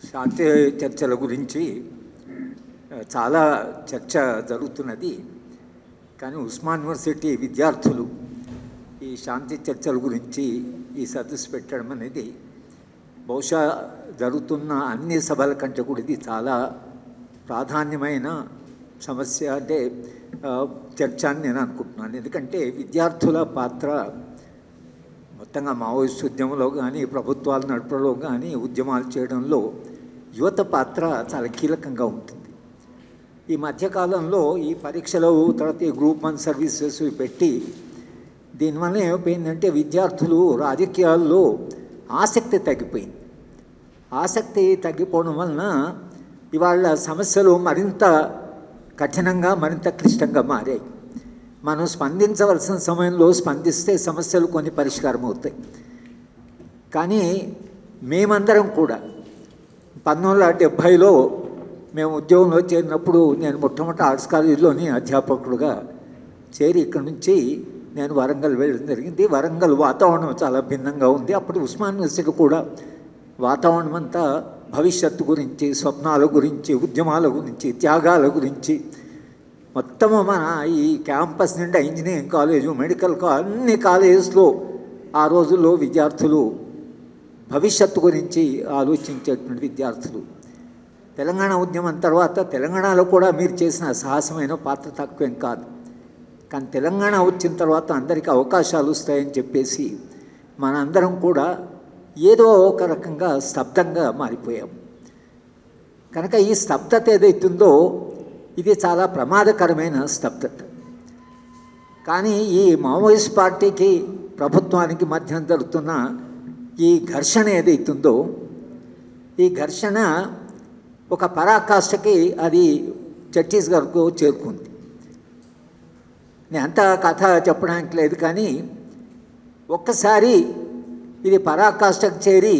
శాంతి చర్చల గురించి చాలా చర్చ జరుగుతున్నది. కానీ ఉస్మాన్ యూనివర్సిటీ విద్యార్థులు ఈ శాంతి చర్చల గురించి ఈ సదస్సు పెట్టడం అనేది బహుశా జరుగుతున్న అన్ని సభల కంటే కూడా ఇది చాలా ప్రాధాన్యమైన సమస్య అంటే చర్చ అని నేను అనుకుంటున్నాను. ఎందుకంటే విద్యార్థుల పాత్ర మొత్తంగా మావోయిస్ట్ ఉద్యమంలో కానీ ప్రభుత్వాలు నడపడంలో కానీ ఉద్యమాలు చేయడంలో యువత పాత్ర చాలా కీలకంగా ఉంటుంది. ఈ మధ్యకాలంలో ఈ పరీక్షలు తర్వాత ఈ గ్రూప్ వన్ సర్వీసెస్ పెట్టి దీనివల్ల ఏమైపోయిందంటే విద్యార్థులు రాజకీయాల్లో ఆసక్తి తగ్గిపోయింది. ఆసక్తి తగ్గిపోవడం వలన ఇవాళ సమస్యలు మరింత కఠినంగా మరింత క్లిష్టంగా మారాయి. మనం స్పందించవలసిన సమయంలో స్పందిస్తే సమస్యలు కొన్ని పరిష్కారం అవుతాయి కానీ మేమందరం కూడా పంతొమ్మిది వందల డెబ్భైలో మేము ఉద్యోగంలో చేరినప్పుడు నేను మొట్టమొదటి ఆర్ట్స్ కాలేజీలోని అధ్యాపకుడుగా చేరి ఇక్కడ నుంచి నేను వరంగల్ వెళ్ళడం జరిగింది. వరంగల్ వాతావరణం చాలా భిన్నంగా ఉంది. అప్పుడు ఉస్మాన్ యూనివర్సిటీ కూడా వాతావరణం అంతా భవిష్యత్తు గురించి స్వప్నాల గురించి ఉద్యమాల గురించి త్యాగాల గురించి మొత్తము మన ఈ క్యాంపస్ నిండా ఇంజనీరింగ్ కాలేజు మెడికల్ కాలేజ్ అన్ని కాలేజెస్లో ఆ రోజుల్లో విద్యార్థులు భవిష్యత్తు గురించి ఆలోచించేటువంటి విద్యార్థులు. తెలంగాణ ఉద్యమం తర్వాత తెలంగాణలో కూడా మీరు చేసిన సాహసమైన పాత్ర తక్కువేం కాదు. కానీ తెలంగాణ వచ్చిన తర్వాత అందరికీ అవకాశాలు వస్తాయని చెప్పేసి మనందరం కూడా ఏదో ఒక రకంగా స్తబ్దంగా మారిపోయాం. కనుక ఈ స్తబ్దత ఏదైతుందో ఇది చాలా ప్రమాదకరమైన స్తబ్దత. కానీ ఈ మావోయిస్ట్ పార్టీకి ప్రభుత్వానికి మధ్య జరుగుతున్న ఈ ఘర్షణ ఏదైతుందో ఈ ఘర్షణ ఒక పరాకాష్ఠకి అది ఛత్తీస్గఢ్కు చేరుకుంది. నేను అంత కథ చెప్పడానికి లేదు కానీ ఒక్కసారి ఇది పరాకాష్ఠకు చేరి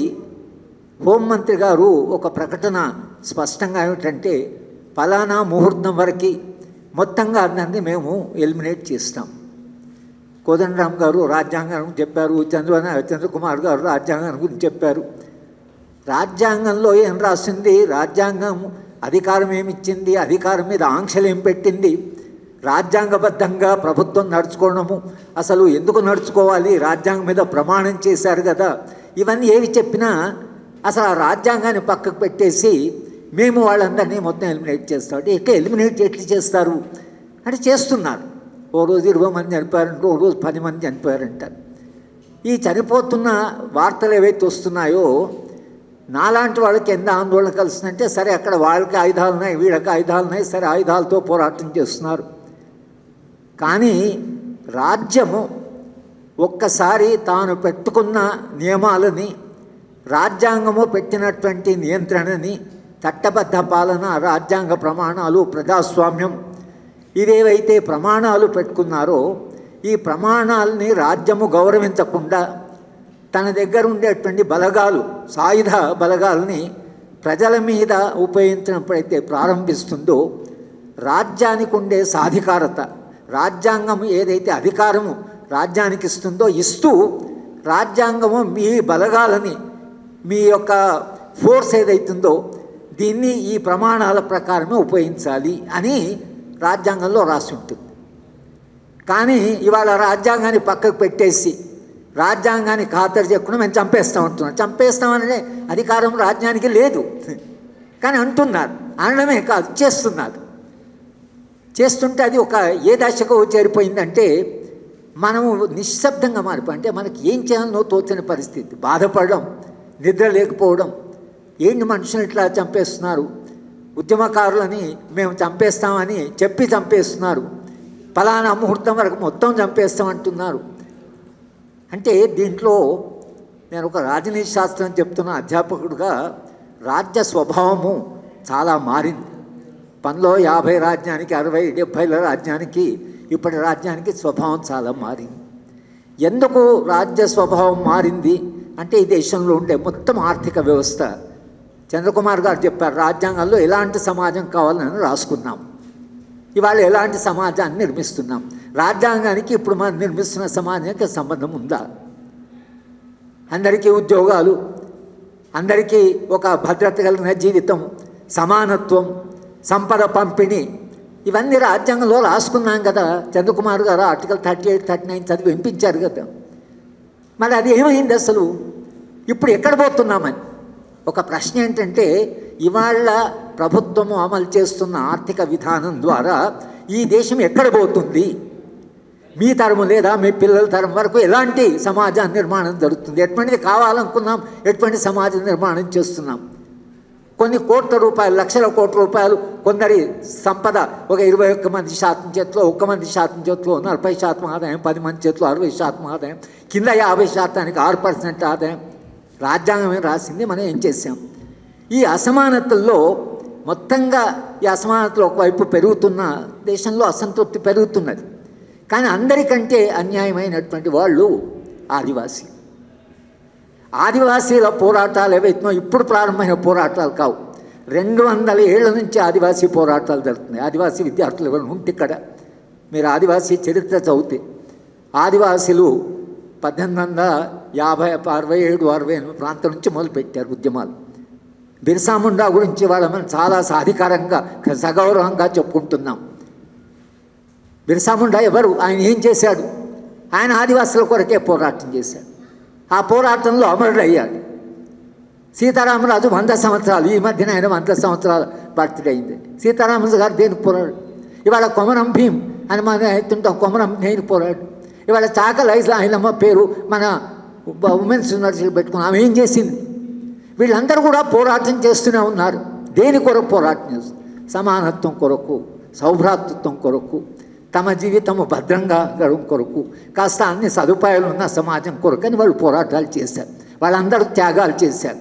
హోంమంత్రి గారు ఒక ప్రకటన స్పష్టంగా ఏమిటంటే ఫలానా ముహూర్తం వరకు మొత్తంగా అందరినీ మేము ఎలిమినేట్ చేస్తాం. కోదండరామ్ గారు రాజ్యాంగం చెప్పారు చంద్రబాబు చంద్రకుమార్ గారు రాజ్యాంగం గురించి చెప్పారు. రాజ్యాంగంలో ఏం రాసింది? రాజ్యాంగం అధికారం ఏమిచ్చింది అధికారం మీద ఆంక్షలు ఏం పెట్టింది? రాజ్యాంగబద్ధంగా ప్రభుత్వం నడుచుకోవడము అసలు ఎందుకు నడుచుకోవాలి? రాజ్యాంగం మీద ప్రమాణం చేశారు కదా. ఇవన్నీ ఏవి చెప్పినా అసలు ఆ రాజ్యాంగాన్ని పక్కకు పెట్టేసి మేము వాళ్ళందరినీ మొత్తం ఎలిమినేట్ చేస్తాం. అంటే ఇక ఎలిమినేట్ ఎట్లా చేస్తారు? అంటే చేస్తున్నారు. ఓ రోజు ఇరవై మంది చనిపోయారంట ఓ రోజు పది మంది చనిపోయారంటారు ఈ చనిపోతున్న వార్తలు ఏవైతే వస్తున్నాయో నాలాంటి వాళ్ళకి ఎంత ఆందోళన కలిసిందంటే సరే అక్కడ వాళ్ళకి ఆయుధాలు ఉన్నాయి వీళ్ళకి ఆయుధాలు ఉన్నాయి సరే ఆయుధాలతో పోరాటం చేస్తున్నారు. కానీ రాజ్యము ఒక్కసారి తాను పెట్టుకున్న నియమాలని రాజ్యాంగము పెట్టినటువంటి నియంత్రణని చట్టబద్ధ పాలన రాజ్యాంగ ప్రమాణాలు ప్రజాస్వామ్యం ఇవేవైతే ప్రమాణాలు పెట్టుకున్నారో ఈ ప్రమాణాలని రాజ్యము గౌరవించకుండా తన దగ్గర ఉండేటువంటి బలగాలు సాయుధ బలగాలని ప్రజల మీద ఉపయోగించినప్పుడైతే ప్రారంభిస్తుందో రాజ్యానికి ఉండే సాధికారత రాజ్యాంగం ఏదైతే అధికారము రాజ్యానికి ఇస్తుందో ఇస్తూ రాజ్యాంగము మీ బలగాలని మీ యొక్క ఫోర్స్ ఏదైతుందో దీన్ని ఈ ప్రమాణాల ప్రకారమే ఉపయోగించాలి అని రాజ్యాంగంలో రాసి ఉంటుంది. కానీ ఇవాళ రాజ్యాంగాన్ని పక్కకు పెట్టేసి రాజ్యాంగాన్ని ఖాతరు చెప్పుకుని మేము చంపేస్తాం అంటున్నాం చంపేస్తామనే అధికారం రాజ్యానికి లేదు. కానీ అంటున్నారు. అనడమే కాదు చేస్తున్నారు. చేస్తుంటే అది ఒక ఏ దశకు చేరిపోయిందంటే మనము నిశ్శబ్దంగా మారిపో అంటే మనకి ఏం చేయాలనో తోచని పరిస్థితి. బాధపడడం నిద్ర లేకపోవడం ఏంటి మనుషులు ఇట్లా చంపేస్తున్నారు? ఉద్యమకారులని మేము చంపేస్తామని చెప్పి చంపేస్తున్నారు. ఫలానా ముహూర్తం వరకు మొత్తం చంపేస్తామంటున్నారు. అంటే దీంట్లో నేను ఒక రాజనీతి శాస్త్రం చెప్తున్న అధ్యాపకుడుగా రాజ్య స్వభావము చాలా మారింది. పనిలో యాభై రాజ్యానికి అరవై డెబ్భైల రాజ్యానికి ఇప్పటి రాజ్యానికి స్వభావం చాలా మారింది. ఎందుకు రాజ్య స్వభావం మారింది? అంటే ఈ దేశంలో ఉండే మొత్తం ఆర్థిక వ్యవస్థ చంద్రకుమార్ గారు చెప్పారు రాజ్యాంగంలో ఎలాంటి సమాజం కావాలని రాసుకున్నాం. ఇవాళ ఎలాంటి సమాజాన్ని నిర్మిస్తున్నాం? రాజ్యాంగానికి ఇప్పుడు మనం నిర్మిస్తున్న సమాజానికి సంబంధం ఉందా? అందరికీ ఉద్యోగాలు అందరికీ ఒక భద్రత కలిగిన జీవితం సమానత్వం సంపద పంపిణీ ఇవన్నీ రాజ్యాంగంలో రాసుకున్నాం కదా. చంద్రకుమార్ గారు article thirty eight thirty nine చదివి వినిపించారు కదా. మరి అది ఏమైంది అసలు? ఇప్పుడు ఎక్కడ పోతున్నామని ఒక ప్రశ్న ఏంటంటే ఇవాళ ప్రభుత్వము అమలు చేస్తున్న ఆర్థిక విధానం ద్వారా ఈ దేశం ఎక్కడ పోతుంది? మీ తరము లేదా మీ పిల్లల తరం వరకు ఎలాంటి సమాజ నిర్మాణం జరుగుతుంది? ఎటువంటిది కావాలనుకున్నాం ఎటువంటి సమాజ నిర్మాణం చేస్తున్నాం? కొన్ని కోట్ల రూపాయలు లక్షల కోట్ల రూపాయలు కొందరి సంపద ఒక ఇరవై ఒక్క మంది శాతం చేతిలో ఒక్క మంది శాతం చేతిలో నలభై శాతం ఆదాయం పది మంది చేతిలో అరవై శాతం ఆదాయం కింద యాభై శాతానికి ఆరు పర్సెంట్ ఆదాయం. రాజ్యాంగమే రాసింది మనం ఏం చేసాం ఈ అసమానతల్లో మొత్తంగా ఈ అసమానతలు ఒకవైపు పెరుగుతున్న దేశంలో అసంతృప్తి పెరుగుతున్నది. కానీ అందరికంటే అన్యాయమైనటువంటి వాళ్ళు ఆదివాసీ ఆదివాసీల పోరాటాలు ఏవైతున్నో ఇప్పుడు ప్రారంభమైన పోరాటాలు కావు. రెండు వందల ఏళ్ళ నుంచి ఆదివాసీ పోరాటాలు జరుగుతున్నాయి. ఆదివాసీ విద్యార్థులు ఎవరు ఉంటే ఇక్కడ మీరు ఆదివాసీ చరిత్ర చదివితే ఆదివాసీలు పద్దెనిమిది వందల యాభై అరవై ఏడు అరవై ఎనిమిది ప్రాంతం నుంచి మొదలుపెట్టారు ఉద్యమాలు. బిర్సా ముండా గురించి వాళ్ళ మనం చాలా సాధికారంగా సగౌరవంగా చెప్పుకుంటున్నాం. బిర్సా ముండా ఎవరు? ఆయన ఏం చేశాడు? ఆయన ఆదివాసుల కొరకే పోరాటం చేశాడు. ఆ పోరాటంలో అమరుడు అయ్యాడు సీతారామరాజు వంద సంవత్సరాలు ఈ మధ్యన ఆయన వంద సంవత్సరాల బర్త్డే అయింది. సీతారామరాజు గారు దేనికి పోరాడు ఇవాళ కొమరం భీం అని మన ఎత్తుంటే కొమరం నేను పోరాడు ఇవాళ చాకల ఆయనమ్మ పేరు మన ఉమెన్స్ యూనివర్సిటీ పెట్టుకుని ఆమె ఏం చేసింది? వీళ్ళందరూ కూడా పోరాటం చేస్తూనే ఉన్నారు. దేని కొరకు పోరాటం చేస్తారు సమానత్వం కొరకు సౌభ్రాతృత్వం కొరకు తమ జీవితము భద్రంగా గడువు కొరకు కాస్త అన్ని సదుపాయాలు ఉన్న సమాజం కొరకని వాళ్ళు పోరాటాలు చేశారు. వాళ్ళందరూ త్యాగాలు చేశారు.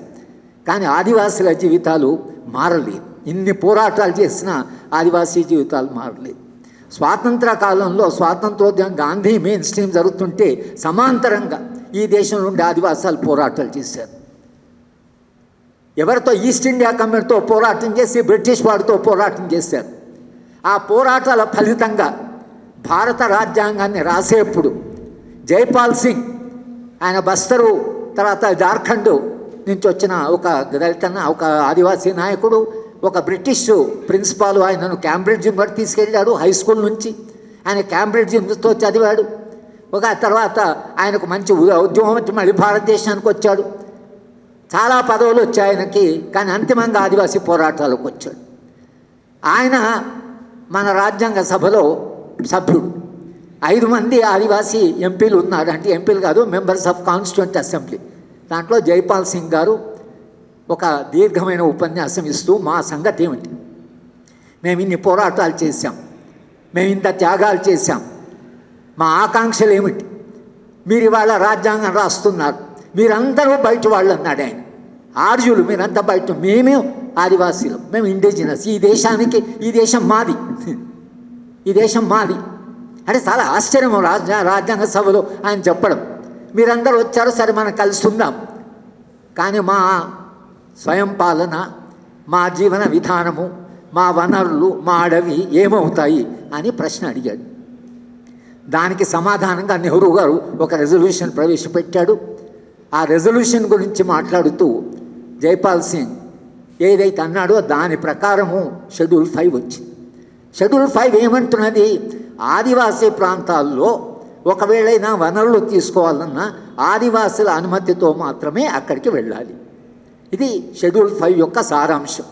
కానీ ఆదివాసుల జీవితాలు మారలేదు. ఇన్ని పోరాటాలు చేసినా ఆదివాసీ జీవితాలు మారలేదు. స్వాతంత్ర కాలంలో స్వాతంత్రోద్యమం గాంధీ మెయిన్ స్ట్రీమ్ జరుగుతుంటే సమాంతరంగా ఈ దేశం నుండి ఆదివాసాలు పోరాటాలు చేశారు. ఎవరితో ఈస్ట్ ఇండియా కంపెనీతో పోరాటం చేసి బ్రిటిష్ వాడితో పోరాటం చేశారు. ఆ పోరాటాల ఫలితంగా భారత రాజ్యాంగాన్ని రాసేప్పుడు జైపాల్ సింగ్ ఆయన బస్తరు తర్వాత జార్ఖండ్ నుంచి వచ్చిన ఒక దళిత ఒక ఆదివాసీ నాయకుడు ఒక బ్రిటిష్ ప్రిన్సిపాల్ ఆయనను క్యాంబ్రిడ్జ్ యూనివర్సిటీ తీసుకెళ్ళాడు హై స్కూల్ నుంచి. ఆయన క్యాంబ్రిడ్జ్ యూనివర్సిటీతో చదివాడు. ఒక తర్వాత ఆయనకు మంచి ఉద్యమం వచ్చి మళ్ళీ భారతదేశానికి వచ్చాడు. చాలా పదవులు వచ్చాయి ఆయనకి కానీ అంతిమంగా ఆదివాసీ పోరాటాలకు వచ్చాడు. ఆయన మన రాజ్యాంగ సభలో సభ్యుడు. ఐదు మంది ఆదివాసీ ఎంపీలు ఉన్నారు. అంటే ఎంపీలు కాదు మెంబర్స్ ఆఫ్ కాన్స్టిట్యూంట్ అసెంబ్లీ దాంట్లో జైపాల్ సింగ్ గారు ఒక దీర్ఘమైన ఉపన్యాసం ఇస్తూ మా సంగతి ఏమిటి? మేము ఇన్ని పోరాటాలు చేశాం. మేము ఇంత త్యాగాలు చేశాం. మా ఆకాంక్షలు ఏమిటి? మీరు ఇవాళ రాజ్యాంగం రాస్తున్నారు. మీరందరూ బయట వాళ్ళు అన్నాడు ఆయన. ఆర్యులు మీరంతా బయట. మేమే ఆదివాసీలు. మేము ఇండిజినస్ ఈ దేశానికి ఈ దేశం మాది. ఈ దేశం మాది. అంటే చాలా ఆశ్చర్యం రాజ్యా రాజ్యాంగ సభలో ఆయన చెప్పడం. మీరందరూ వచ్చారు సరే మనం కలిసి కానీ మా స్వయం పాలన మా జీవన విధానము మా వనరులు మా అడవి ఏమవుతాయి అని ప్రశ్న అడిగాడు. దానికి సమాధానంగా నెహ్రూ గారు ఒక రెజల్యూషన్ ప్రవేశపెట్టాడు. ఆ రెజల్యూషన్ గురించి మాట్లాడుతూ జైపాల్ సింగ్ ఏదైతే అన్నాడో దాని ప్రకారము షెడ్యూల్ ఫైవ్ వచ్చింది. షెడ్యూల్ ఫైవ్ ఏమంటున్నది? ఆదివాసీ ప్రాంతాల్లో ఒకవేళైనా వనరులు తీసుకోవాలన్నా ఆదివాసుల అనుమతితో మాత్రమే అక్కడికి వెళ్ళాలి. ఇది షెడ్యూల్ ఫైవ్ యొక్క సారాంశం.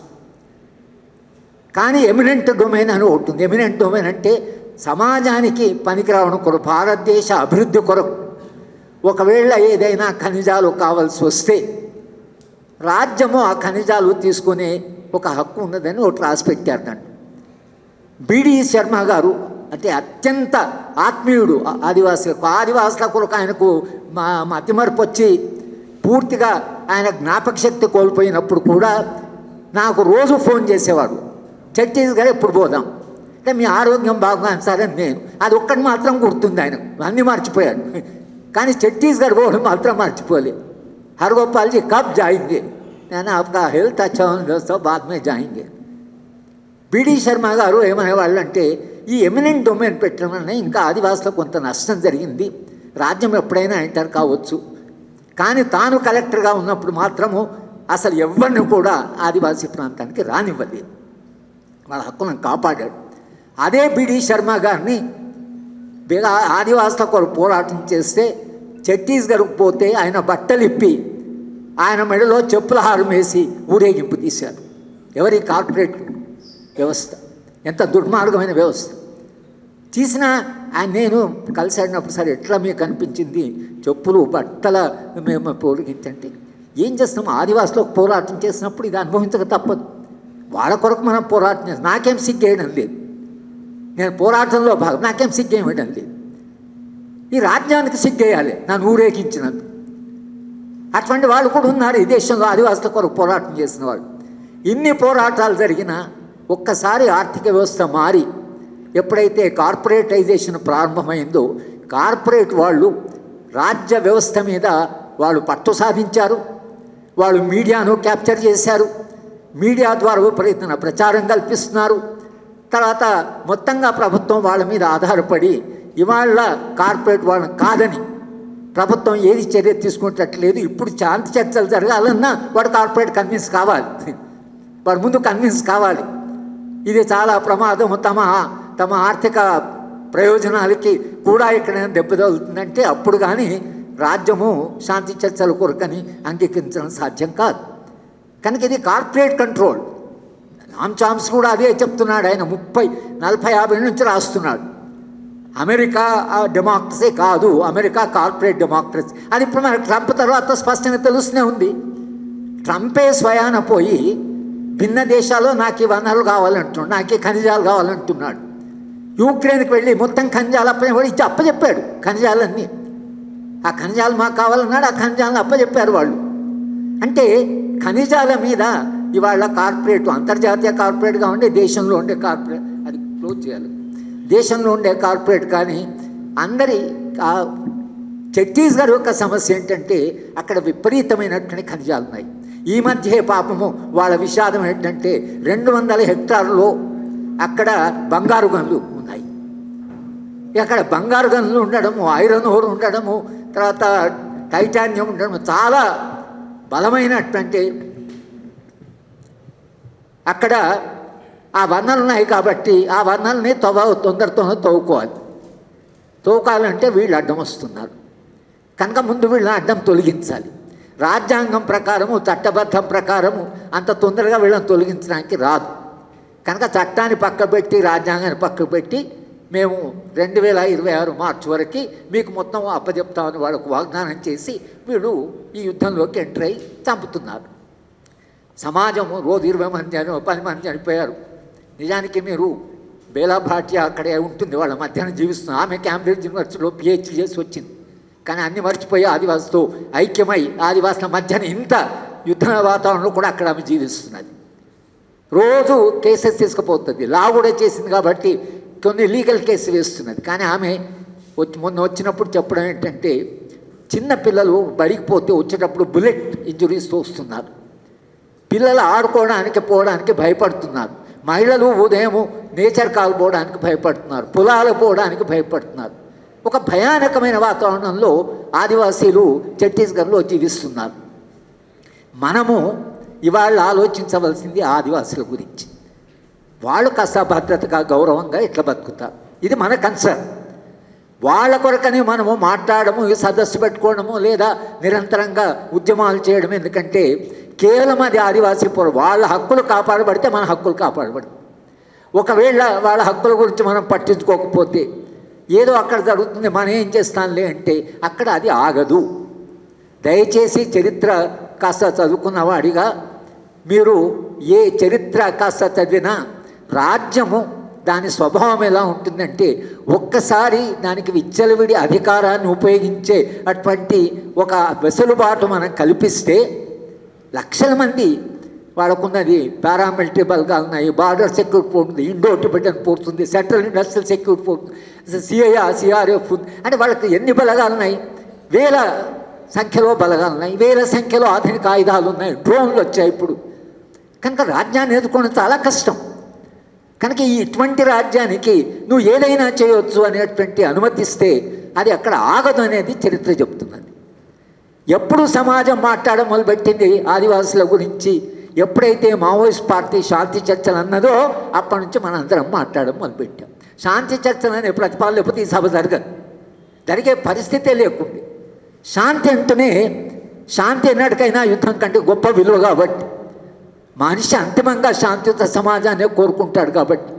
కానీ ఎమినెంట్ డొమైన్ అని ఒకటి ఎమినెంట్ డొమైన్ అంటే సమాజానికి పనికిరావడం కొరకు భారతదేశ అభివృద్ధి కొరకు. ఒకవేళ ఏదైనా ఖనిజాలు కావాల్సి వస్తే రాజ్యము ఆ ఖనిజాలు తీసుకునే ఒక హక్కు ఉన్నదని ఒకటి రాసి పెట్టారు దాన్ని. బిడి శర్మ గారు అంటే అత్యంత ఆత్మీయుడు ఆ- ఆదివాసులకు ఆదివాసుల కొరకు ఆయనకు మా మతిమరుపు వచ్చి పూర్తిగా ఆయన జ్ఞాపకశక్తి కోల్పోయినప్పుడు కూడా నాకు రోజు ఫోన్ చేసేవాడు. గారు ఎప్పుడు పోదాం? అంటే మీ ఆరోగ్యం బాగా సరే నేను. అది ఒక్కటి మాత్రం గుర్తుంది ఆయన. అన్నీ మర్చిపోయాడు. కానీ ఛత్తీస్గఢ్ పోవడం మాత్రం మర్చిపోలే. హరగోపాల్జీ కప్ జాయింగే నేను ఒక హెల్త్ అచ్చా దోస్తో జాయిన్ జాయింగే బిడి శర్మ గారు ఏమనేవాళ్ళు అంటే ఈ ఎమినెంట్ డొమైన్ పెట్టడం ఇంకా ఆదివాసులకు కొంత నష్టం జరిగింది. రాజ్యం ఎప్పుడైనా ఎంటర్ కావచ్చు. కానీ తాను కలెక్టర్గా ఉన్నప్పుడు మాత్రము అసలు ఎవరిని కూడా ఆదివాసీ ప్రాంతానికి రానివ్వలేదు. వాళ్ళ హక్కులను కాపాడాడు. అదే బిడి శర్మ గారిని బిలా ఆదివాసుల కొరకు పోరాటం చేస్తే ఛత్తీస్గఢ్కు పోతే ఆయన బట్టలు ఇప్పి ఆయన మెడలో చెప్పుల హారం వేసి ఊరేగింపు తీశారు. ఎవరి కార్పొరేట్ వ్యవస్థ? ఎంత దుర్మార్గమైన వ్యవస్థ? తీసిన ఆయన నేను కలిసాడినప్పుడు సరే ఎట్లా మీకు అనిపించింది? చెప్పులు బట్టల మేము పోలిగించంటే ఏం చేస్తాం ఆదివాసులకు పోరాటం చేసినప్పుడు ఇది అనుభవించక తప్పదు. వాళ్ళ కొరకు మనం పోరాటం చేస్తాం నాకేం సిగ్గేయడం లేదు. నేను పోరాటంలో భాగం. నాకేం సిగ్గేయడం లేదు. ఈ రాజ్యానికి సిగ్గేయాలి. నన్ను ఊరేగించినందుకు. అటువంటి వాళ్ళు కూడా ఉన్నారు. ఈ దేశంలో ఆదివాసుల కొరకు పోరాటం చేసిన వాళ్ళు. ఇన్ని పోరాటాలు జరిగినా ఒక్కసారి ఆర్థిక వ్యవస్థ మారి ఎప్పుడైతే కార్పొరేటైజేషన్ ప్రారంభమైందో కార్పొరేట్ వాళ్ళు రాజ్య వ్యవస్థ మీద వాళ్ళు పట్టు సాధించారు. వాళ్ళు మీడియాను క్యాప్చర్ చేశారు. మీడియా ద్వారా విపరీతమైన ప్రచారం కల్పిస్తున్నారు. తర్వాత మొత్తంగా ప్రభుత్వం వాళ్ళ మీద ఆధారపడి ఇవాళ కార్పొరేట్ వాళ్ళని కాదని ప్రభుత్వం ఏది చర్య తీసుకునేటట్లేదు ఇప్పుడు శాంతి చర్చలు జరగాలన్నా వాడు కార్పొరేట్ కన్విన్స్ కావాలి. వాడు ముందు కన్విన్స్ కావాలి. ఇది చాలా ప్రమాదం తమ తమ ఆర్థిక ప్రయోజనాలకి కూడా ఎక్కడైనా దెబ్బతగులుతుందంటే అప్పుడు కానీ రాజ్యము శాంతి చర్చల కొరకని అంగీకరించడం సాధ్యం కాదు. కనుక ఇది కార్పొరేట్ కంట్రోల్. ఆమ్చామ్స్ కూడా అదే చెప్తున్నాడు. ఆయన ముప్పై నలభై యాభై నుంచి రాస్తున్నాడు. అమెరికా డెమోక్రసీ కాదు అమెరికా కార్పొరేట్ డెమోక్రసీ అది ఇప్పుడు మన ట్రంప్ తర్వాత స్పష్టంగా తెలుస్తూనే ఉంది. ట్రంపే స్వయాన పోయి భిన్న దేశాల్లో నాకు ఈ వనరులు కావాలంటున్నాడు నాకు ఈ ఖనిజాలు కావాలంటున్నాడు. యూక్రెయిన్కి వెళ్ళి మొత్తం ఖనిజాలు అప్ప ఇచ్చి అప్పచెప్పాడు. ఖనిజాలన్నీ. ఆ ఖనిజాలు మాకు కావాలన్నాడు ఆ ఖనిజాలను అప్పచెప్పారు వాళ్ళు. అంటే ఖనిజాల మీద ఇవాళ కార్పొరేట్ అంతర్జాతీయ కార్పొరేట్గా ఉండే దేశంలో ఉండే కార్పొరేట్ అది క్లోజ్ చేయాలి. దేశంలో ఉండే కార్పొరేట్ కానీ అందరి ఛత్తీస్గఢ్ యొక్క సమస్య ఏంటంటే అక్కడ విపరీతమైనటువంటి ఖనిజాలు ఉన్నాయి. ఈ మధ్య పాపము వాళ్ళ విషాదం ఏంటంటే రెండు వందల హెక్టార్లో అక్కడ బంగారు గనులు ఉన్నాయి అక్కడ బంగారు గనులు ఉండడము ఐరన్ ఓర్ ఉండడము తర్వాత టైటానియం ఉండడము చాలా బలమైనటువంటి అక్కడ ఆ వనరులు ఉన్నాయి కాబట్టి ఆ వనరుల్ని తవ్వ తొందరతోనే తవ్వుకోవాలి తవ్వుకోవాలంటే వీళ్ళు అడ్డం వస్తున్నారు. కనుక ముందు వీళ్ళని అడ్డం తొలగించాలి. రాజ్యాంగం ప్రకారము చట్టబద్ధం ప్రకారము అంత తొందరగా వీళ్ళని తొలగించడానికి రాదు. కనుక చట్టాన్ని పక్కబెట్టి రాజ్యాంగాన్ని పక్కబెట్టి మేము రెండు వేల ఇరవై ఆరు మార్చి వరకు మీకు మొత్తం అప్పజెప్తామని వాళ్ళకు వాగ్దానం చేసి వీళ్ళు ఈ యుద్ధంలోకి ఎంటర్ అయ్యి చంపుతున్నారు. సమాజము రోజు ఇరవై మంది అని పది మంది చనిపోయారు. నిజానికి మీరు బేలా భాట్య అక్కడే ఉంటుంది వాళ్ళ మధ్యాహ్నం జీవిస్తుంది ఆమె క్యాంబ్రిడ్జ్ యూనివర్సిటీలో పిహెచ్డి చేసి వచ్చింది. కానీ అన్ని మర్చిపోయి ఆదివాసుతో ఐక్యమై ఆదివాసుల మధ్యాహ్నం ఇంత యుద్ధ వాతావరణంలో కూడా అక్కడ ఆమె జీవిస్తున్నది. రోజు కేసెస్ తీసుకుపోతుంది. లా కూడా చేసింది కాబట్టి కొన్ని లీగల్ కేసు వేస్తున్నది. కానీ ఆమె వచ్చి మొన్న వచ్చినప్పుడు చెప్పడం ఏంటంటే చిన్న పిల్లలు బడికి పోతే వచ్చేటప్పుడు బుల్లెట్ ఇంజురీస్తో వస్తున్నారు పిల్లలు ఆడుకోవడానికి పోవడానికి భయపడుతున్నారు. మహిళలు ఉదయం నేచర్ కాల్పోవడానికి భయపడుతున్నారు. పొలాలు పోవడానికి భయపడుతున్నారు. ఒక భయానకమైన వాతావరణంలో ఆదివాసీలు ఛత్తీస్గఢ్లో జీవిస్తున్నారు. మనము ఇవాళ ఆలోచించవలసింది ఆదివాసుల గురించి. వాళ్ళు కాస్త భద్రతగా గౌరవంగా ఇట్లా బతుకుతారు. ఇది మన కన్సర్న్ వాళ్ళ కొరకని మనము మాట్లాడము సదస్సు పెట్టుకోవడము లేదా నిరంతరంగా ఉద్యమాలు చేయడం ఎందుకంటే కేవలం అది ఆదివాసీ పొర వాళ్ళ హక్కులు కాపాడబడితే మన హక్కులు కాపాడబడతాయి. ఒకవేళ వాళ్ళ హక్కుల గురించి మనం పట్టించుకోకపోతే ఏదో అక్కడ జరుగుతుంది మనం ఏం చేస్తాంలే అంటే అక్కడ అది ఆగదు. దయచేసి చరిత్ర కాస్త చదువుకున్నవాడిగా మీరు ఏ చరిత్ర కాస్త చదివినా రాజ్యము దాని స్వభావం ఎలా ఉంటుందంటే ఒక్కసారి దానికి విచ్చలవిడి అధికారాన్ని ఉపయోగించే అటువంటి ఒక వెసులుబాటు మనం కల్పిస్తే లక్షల మంది వాళ్ళకున్నది పారామిలిటరీ బలగాలు ఉన్నాయి బార్డర్ సెక్యూరిటీ పోతుంది ఇండో టిబెటన్ పోతుంది సెంట్రల్ ఇండస్ట్రియల్ సెక్యూరిటీ పోతుంది సిఐఆర్ సిఆర్ఎఫ్ అంటే వాళ్ళకి ఎన్ని బలగాలు ఉన్నాయి? వేల సంఖ్యలో బలగాలు ఉన్నాయి వేల సంఖ్యలో ఆధునిక ఆయుధాలు ఉన్నాయి డ్రోన్లు వచ్చాయి ఇప్పుడు. కనుక రాజ్యాన్ని ఎదుర్కోవడం చాలా కష్టం. కనుక ఈ ఇటువంటి రాజ్యానికి నువ్వు ఏదైనా చేయొచ్చు అనేటువంటి అనుమతిస్తే అది అక్కడ ఆగదు అనేది చరిత్ర చెప్తున్నది. ఎప్పుడు సమాజం మాట్లాడడం మొదలుపెట్టింది ఆదివాసుల గురించి ఎప్పుడైతే మావోయిస్ట్ పార్టీ శాంతి చర్చలు అన్నదో అప్పటి నుంచి మనం అందరం మాట్లాడడం మొదలుపెట్టాం. శాంతి చర్చలు అనే ప్రతిపాదన లేకపోతే ఈ సభ జరగదు. జరిగే పరిస్థితే లేకుండా. శాంతి అంటూనే శాంతి ఎన్నటికైనా యుద్ధం కంటే గొప్ప విలువ కాబట్టి. మనిషి అంతిమంగా శాంతియుత సమాజాన్ని కోరుకుంటాడు కాబట్టి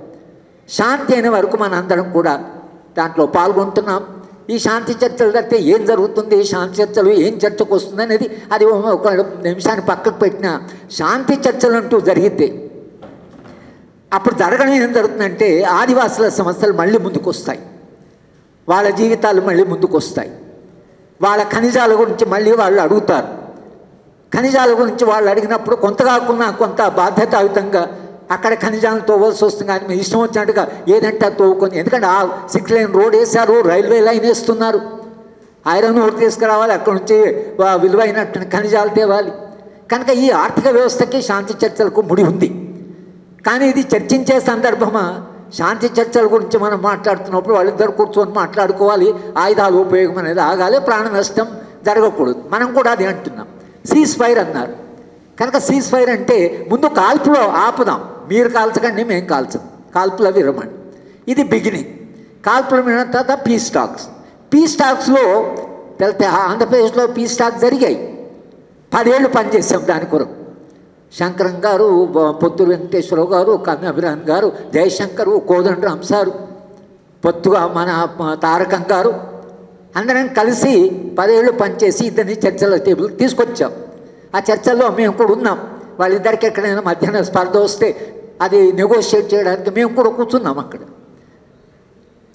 శాంతి అనే వరకు మన అందరం కూడా దాంట్లో పాల్గొంటున్నాం. ఈ శాంతి చర్చలు కడితే ఏం జరుగుతుంది? ఈ శాంతి చర్చలు ఏం చర్చకు వస్తుంది అనేది అది ఒక నిమిషాన్ని పక్కకు పెట్టిన శాంతి చర్చలు అంటూ జరిగితే అప్పుడు జరగడం ఏం జరుగుతుందంటే ఆదివాసుల సమస్యలు మళ్ళీ ముందుకు వస్తాయి వాళ్ళ జీవితాలు మళ్ళీ ముందుకు వస్తాయి వాళ్ళ ఖనిజాల గురించి మళ్ళీ వాళ్ళు అడుగుతారు. ఖనిజాల గురించి వాళ్ళు అడిగినప్పుడు కొంత కాకుండా కొంత బాధ్యతాయుతంగా అక్కడ ఖనిజాలను తోవలసి వస్తుంది. కానీ మీ ఇష్టం వచ్చినట్టుగా ఏదంటే అది తోవుకొని ఎందుకంటే ఆ సిక్స్ లైన్ రోడ్ వేశారు రైల్వే లైన్ వేస్తున్నారు. ఐరన్ ఓర్ తీసుకురావాలి అక్కడ నుంచి విలువైనట్టు ఖనిజాలు తేవాలి. కనుక ఈ ఆర్థిక వ్యవస్థకి శాంతి చర్చలకు ముడి ఉంది. కానీ ఇది చర్చించే సందర్భమా? శాంతి చర్చల గురించి మనం మాట్లాడుతున్నప్పుడు వాళ్ళిద్దరు కూర్చొని మాట్లాడుకోవాలి. ఆయుధాలు ఉపయోగం అనేది ఆగాలి ప్రాణ నష్టం జరగకూడదు. మనం కూడా అది అంటున్నాం. సీజ్ ఫైర్ అన్నారు. కనుక సీజ్ ఫైర్ అంటే ముందు కాల్పులో ఆపుదాం. మీరు కాల్చకండి మేము కాల్చం. కాల్పుల విరమణి ఇది బిగినింగ్ కాల్పుల విరమణ తర్వాత పీస్ టాక్స్ పీస్ టాక్స్లో తెలితే ఆంధ్రప్రదేశ్లో పీస్ టాక్స్ జరిగాయి. పదేళ్ళు పనిచేసాం దాని కొరకు. శంకరం గారు బ- పొత్తులు వెంకటేశ్వరరావు గారు కన్య అభిరాన్ గారు జయశంకరు కోదండరామ్ సారు పొత్తుగా మన తారకం గారు అందరం కలిసి పదేళ్ళు పనిచేసి ఇద్దరిని చర్చల టేబుల్ తీసుకొచ్చాం. ఆ చర్చల్లో మేము కూడా ఉన్నాం. వాళ్ళిద్దరికి ఎక్కడైనా మధ్యాహ్నం స్పర్ధ వస్తే అది నెగోషియేట్ చేయడానికి మేము కూడా కూర్చున్నాం అక్కడ.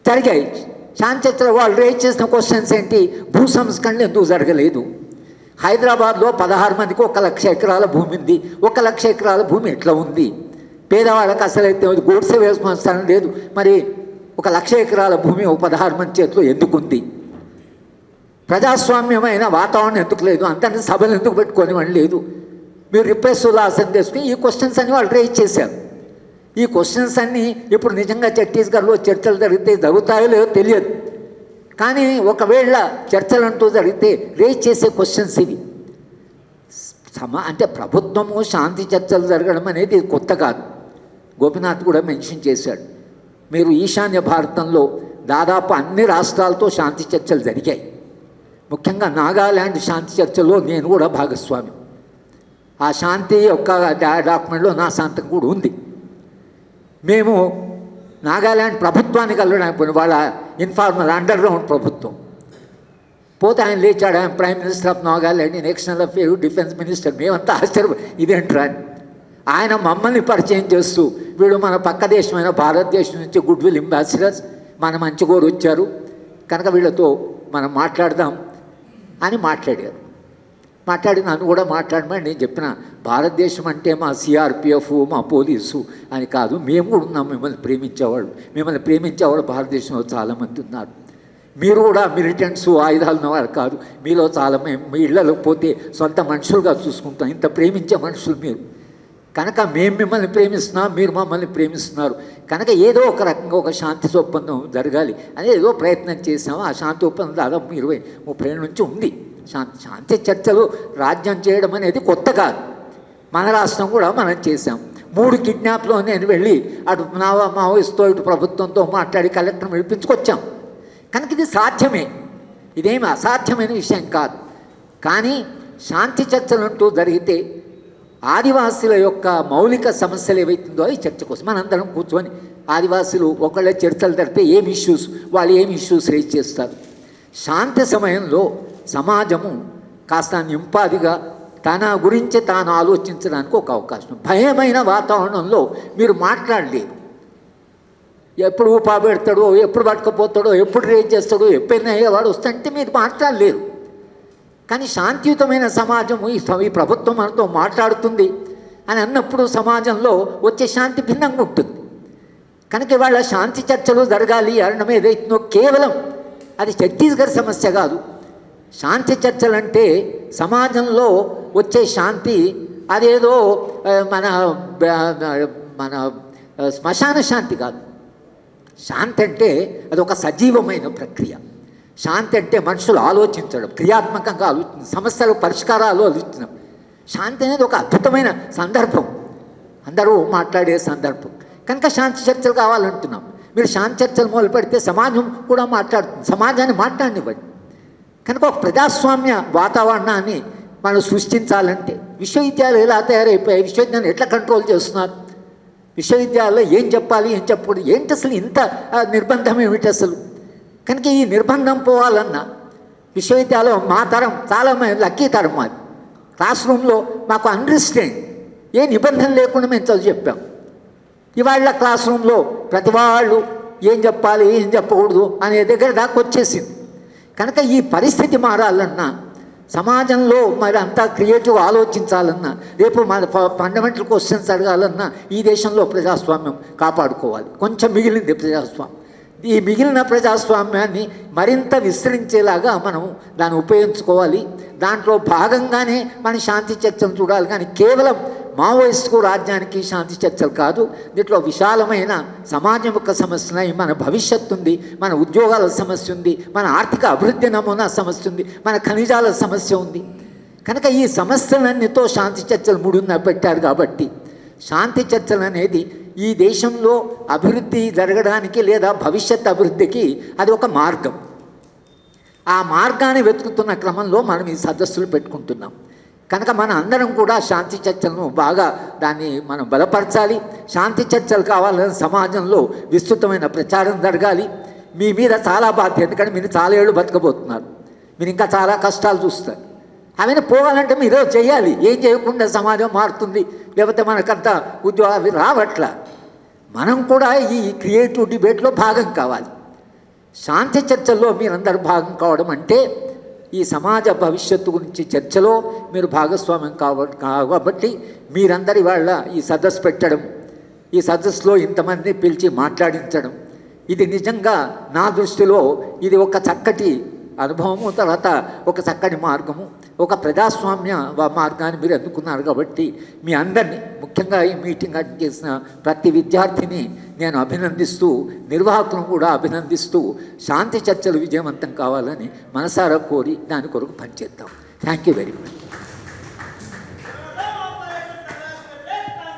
జరిగాయి. శాంతి చర్చలో వాళ్ళు రేజ్ చేసిన క్వశ్చన్స్ ఏంటి? భూ సంస్కరణ ఎందుకు జరగలేదు? హైదరాబాద్లో పదహారు మందికి ఒక లక్ష ఎకరాల భూమి ఉంది. ఒక లక్ష ఎకరాల భూమి ఎట్లా ఉంది? పేదవాళ్ళకి అసలైతే గూడ్సే వేసుకొని స్థలం లేదు. మరి ఒక లక్ష ఎకరాల భూమి ఒక పదహారు మంది చేతిలో ఎందుకుంది ప్రజాస్వామ్యమైన వాతావరణం ఎందుకు లేదు? అంతటి సభలు ఎందుకు పెట్టుకొని లేదు మీరు రిప్రెస్ ఉల్లాసం చేసుకుని ఈ క్వశ్చన్స్ అన్ని వాళ్ళు రేజ్ చేశారు. ఈ క్వశ్చన్స్ అన్నీ ఇప్పుడు నిజంగా ఛత్తీస్గఢ్లో చర్చలు జరిగితే జరుగుతాయో లేదో తెలియదు. కానీ ఒకవేళ చర్చలు అంటూ జరిగితే రేజ్ చేసే క్వశ్చన్స్ ఇవి. సమా అంటే ప్రభుత్వము శాంతి చర్చలు జరగడం అనేది కొత్త కాదు. గోపినాథ్ కూడా మెన్షన్ చేశాడు. మీరు ఈశాన్య భారతంలో దాదాపు అన్ని రాష్ట్రాలతో శాంతి చర్చలు జరిగాయి. ముఖ్యంగా నాగాల్యాండ్ శాంతి చర్చలో నేను కూడా భాగస్వామి. ఆ శాంతి యొక్క డాక్యుమెంట్లో నా శాంతం కూడా ఉంది. మేము నాగాల్యాండ్ ప్రభుత్వాన్ని కలవడానికి వాళ్ళ ఇన్ఫార్మల్ అండర్గ్రౌండ్ ప్రభుత్వం. పోతే ఆయన లేచాడు ఆయన prime minister of Nagaland national affair defence minister మేమంతా ఆశ్చర్య ఇదేంట్రా ఆయన మమ్మల్ని పరిచయం చేస్తూ వీళ్ళు మన పక్క దేశమైన భారతదేశం నుంచి గుడ్ విల్ అంబాసిడర్స్ మన మంచి కోరు వచ్చారు కనుక వీళ్ళతో మనం మాట్లాడదాం. అని మాట్లాడారు. మాట్లాడి నన్ను కూడా మాట్లాడమని నేను చెప్పిన భారతదేశం అంటే మా సిఆర్పిఎఫ్ మా పోలీసు అని కాదు మేము కూడా ఉన్నాం మిమ్మల్ని ప్రేమించేవాళ్ళు. మిమ్మల్ని ప్రేమించేవాళ్ళు భారతదేశంలో చాలామంది ఉన్నారు. మీరు కూడా మిలిటెంట్స్ ఆయుధాలు ఉన్నవారు కాదు. మీలో చాలా మేము మీ ఇళ్ళలో పోతే సొంత మనుషులుగా చూసుకుంటాం. ఇంత ప్రేమించే మనుషులు మీరు. కనుక మేము మిమ్మల్ని ప్రేమిస్తున్నాం మీరు మమ్మల్ని ప్రేమిస్తున్నారు. కనుక ఏదో ఒక రకంగా ఒక శాంతి ఒప్పందం జరగాలి అని ఏదో ప్రయత్నం చేసాము ఆ శాంతి ఒప్పందం దాదాపు ఇరవై ముప్పై ఏళ్ళ నుంచి ఉంది. శాంతి శాంతి చర్చలు రాజ్యం చేయడం అనేది కొత్త కాదు. మన రాష్ట్రం కూడా మనం చేసాం మూడు కిడ్నాప్లో నేను వెళ్ళి అటు నావా మావోయిస్తో ఇటు ప్రభుత్వంతో మాట్లాడి కలెక్టర్ విడిపించుకొచ్చాం కనుక ఇది సాధ్యమే. ఇదేమి అసాధ్యమైన విషయం కాదు. కానీ శాంతి చర్చలు అంటూ జరిగితే ఆదివాసుల యొక్క మౌలిక సమస్యలు ఏవైతుందో అవి చర్చ కోసం. మనందరం కూర్చొని ఆదివాసులు ఒకళ్ళ చర్చలు జరిపితే ఏం ఇష్యూస్ వాళ్ళు ఏం ఇష్యూస్ రేజ్ చేస్తారు? శాంతి సమయంలో సమాజము కాస్త నింపాదిగా తన గురించి తాను ఆలోచించడానికి ఒక అవకాశం. భయమైన వాతావరణంలో మీరు మాట్లాడలేరు. ఎప్పుడు ఊపా పెడతాడో ఎప్పుడు పట్టుకపోతాడో ఎప్పుడు రేజ్ చేస్తాడో ఎప్పుడైనా అయ్యేవాడు వస్తుంటే మీరు మాట్లాడలేరు. కానీ శాంతియుతమైన సమాజం ఈ ప్రభుత్వం మనతో మాట్లాడుతుంది అని అన్నప్పుడు సమాజంలో వచ్చే శాంతి భిన్నంగా ఉంటుంది. కనుక ఇవాళ శాంతి చర్చలు జరగాలి అనడం ఏదైతుందో కేవలం అది ఛత్తీస్గఢ్ సమస్య కాదు. శాంతి చర్చలు అంటే సమాజంలో వచ్చే శాంతి అదేదో మన మన శ్మశాన శాంతి కాదు. శాంతి అంటే అది ఒక సజీవమైన ప్రక్రియ. శాంతి అంటే మనుషులు ఆలోచించడం క్రియాత్మకంగా ఆలోచించడం సమస్యల పరిష్కారాలు ఆలోచించడం. శాంతి అనేది ఒక అద్భుతమైన సందర్భం. అందరూ మాట్లాడే సందర్భం. కనుక శాంతి చర్చలు కావాలంటున్నాం. మీరు శాంతి చర్చలు మొదలు పెడితే సమాజం కూడా మాట్లాడుతుంది. సమాజాన్ని మాట్లాడినివ్వండి. కనుక ఒక ప్రజాస్వామ్య వాతావరణాన్ని మనం సృష్టించాలంటే విశ్వవిద్యాలయాలు ఎలా తయారైపోయాయి? విశ్వవిద్యాలయం ఎట్లా కంట్రోల్ చేస్తున్నారు? విశ్వవిద్యాలయంలో ఏం చెప్పాలి ఏం చెప్పకూడదు? ఏంటి అసలు ఇంత నిర్బంధం ఏమిటి అసలు? కనుక ఈ నిర్బంధం పోవాలన్నా విశ్వవిద్యాలయం మా తరం చాలామంది లక్కీ తరం మాది. క్లాస్ రూమ్లో మాకు అండర్స్టాండ్ ఏ నిబంధన లేకుండా మేము చదువు చెప్పాం. ఇవాళ క్లాస్ రూమ్లో ప్రతి వాళ్ళు ఏం చెప్పాలి ఏం చెప్పకూడదు అనే దగ్గర దాకా వచ్చేసింది. కనుక ఈ పరిస్థితి మారాలన్నా సమాజంలో మరి అంతా క్రియేటివ్ ఆలోచించాలన్నా రేపు మన ఫండమెంటల్ క్వశ్చన్స్ అడగాలన్నా ఈ దేశంలో ప్రజాస్వామ్యం కాపాడుకోవాలి. కొంచెం మిగిలింది ప్రజాస్వామ్యం. ఈ మిగిలిన ప్రజాస్వామ్యాన్ని మరింత విస్తరించేలాగా మనం దాన్ని ఉపయోగించుకోవాలి. దాంట్లో భాగంగానే మన శాంతి చర్చలు చూడాలి. కానీ కేవలం మావోయిస్టుకు రాజ్యానికి శాంతి చర్చలు కాదు దీంట్లో విశాలమైన సమాజం యొక్క సమస్యలై మన భవిష్యత్తు ఉంది మన ఉద్యోగాల సమస్య ఉంది మన ఆర్థిక అభివృద్ధి నమూనా సమస్య ఉంది మన ఖనిజాల సమస్య ఉంది. కనుక ఈ సమస్యలన్నితో శాంతి చర్చలు మూడున్న పెట్టారు కాబట్టి శాంతి చర్చలు అనేది ఈ దేశంలో అభివృద్ధి జరగడానికి లేదా భవిష్యత్ అభివృద్ధికి అది ఒక మార్గం. ఆ మార్గాన్ని వెతుకుతున్న క్రమంలో మనం ఈ సదస్సులు పెట్టుకుంటున్నాం. కనుక మన అందరం కూడా శాంతి చర్చలను బాగా దాన్ని మనం బలపరచాలి. శాంతి చర్చలు కావాలని సమాజంలో విస్తృతమైన ప్రచారం జరగాలి. మీ మీద చాలా బాధ్యత ఎందుకంటే మీరు చాలా ఏళ్ళు బతకబోతున్నారు. మీరు ఇంకా చాలా కష్టాలు చూస్తారు. అవన్నీ పోవాలంటే మీరు చేయాలి. ఏం చేయకుండా సమాజం మారుతుంది. లేకపోతే మనకంత ఉద్యోగాలు రావట్ల. మనం కూడా ఈ క్రియేటివ్ డిబేట్లో భాగం కావాలి. శాంతి చర్చల్లో మీరందరూ భాగం కావడం అంటే ఈ సమాజ భవిష్యత్తు గురించి చర్చలో మీరు భాగస్వామ్యం కావ కాబట్టి మీరందరి వాళ్ళ ఈ సదస్సు పెట్టడం ఈ సదస్సులో ఇంతమంది పిలిచి మాట్లాడించడం ఇది నిజంగా నా దృష్టిలో ఇది ఒక చక్కటి అనుభవము తర్వాత ఒక చక్కని మార్గము ఒక ప్రజాస్వామ్య మార్గాన్ని మీరు ఎన్నుకున్నారు కాబట్టి మీ అందరినీ ముఖ్యంగా ఈ మీటింగ్ అటెండ్ చేసిన ప్రతి విద్యార్థిని నేను అభినందిస్తూ నిర్వాహకులను కూడా అభినందిస్తూ శాంతి చర్చలు విజయవంతం కావాలని మనసారా కోరి దాని కొరకు పనిచేద్దాం. Thank you very much